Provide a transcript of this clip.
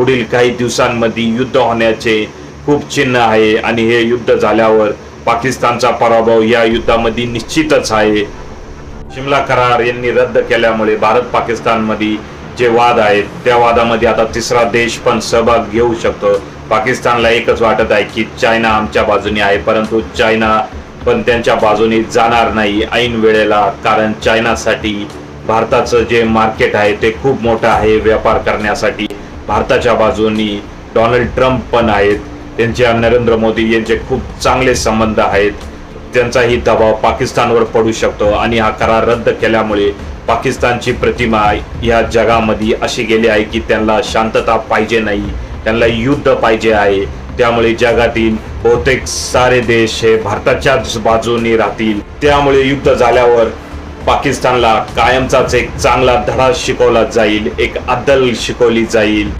पुढील काही दिवसांमध्ये युद्ध होण्याचे खूप चिन्ह आहे आणि हे युद्ध झाल्यावर पाकिस्तानचा पराभव या युद्धामध्ये निश्चितच आहे. शिमला करार यांनी रद्द केल्यामुळे भारत पाकिस्तानमध्ये जे वाद आहेत त्या वादामध्ये आता तिसरा देश पण सहभाग घेऊ शकतो. पाकिस्तानला एकच वाटत आहे की चायना आमच्या बाजूने आहे परंतु चायना पण त्यांच्या बाजूने जाणार नाही ऐन वेळेला कारण चायनासाठी भारताचं जे मार्केट आहे ते खूप मोठं आहे व्यापार करण्यासाठी. भारताच्या बाजूनी डोनाल्ड ट्रम्प पण आहेत त्यांच्या नरेंद्र मोदी यांचे खूप चांगले संबंध आहेत. त्यांचाही दबाव पाकिस्तानवर पडू शकतो आणि हा करार रद्द केल्यामुळे पाकिस्तानची प्रतिमा या जगामध्ये अशी गेली आहे की त्यांना शांतता पाहिजे नाही त्यांना युद्ध पाहिजे आहे. त्यामुळे जगातील बहुतेक सारे देश हे भारताच्याच बाजूने राहतील. त्यामुळे युद्ध झाल्यावर पाकिस्तानला कायमचाच एक चांगला धडा शिकवला जाईल एक अद्दल शिकवली जाईल.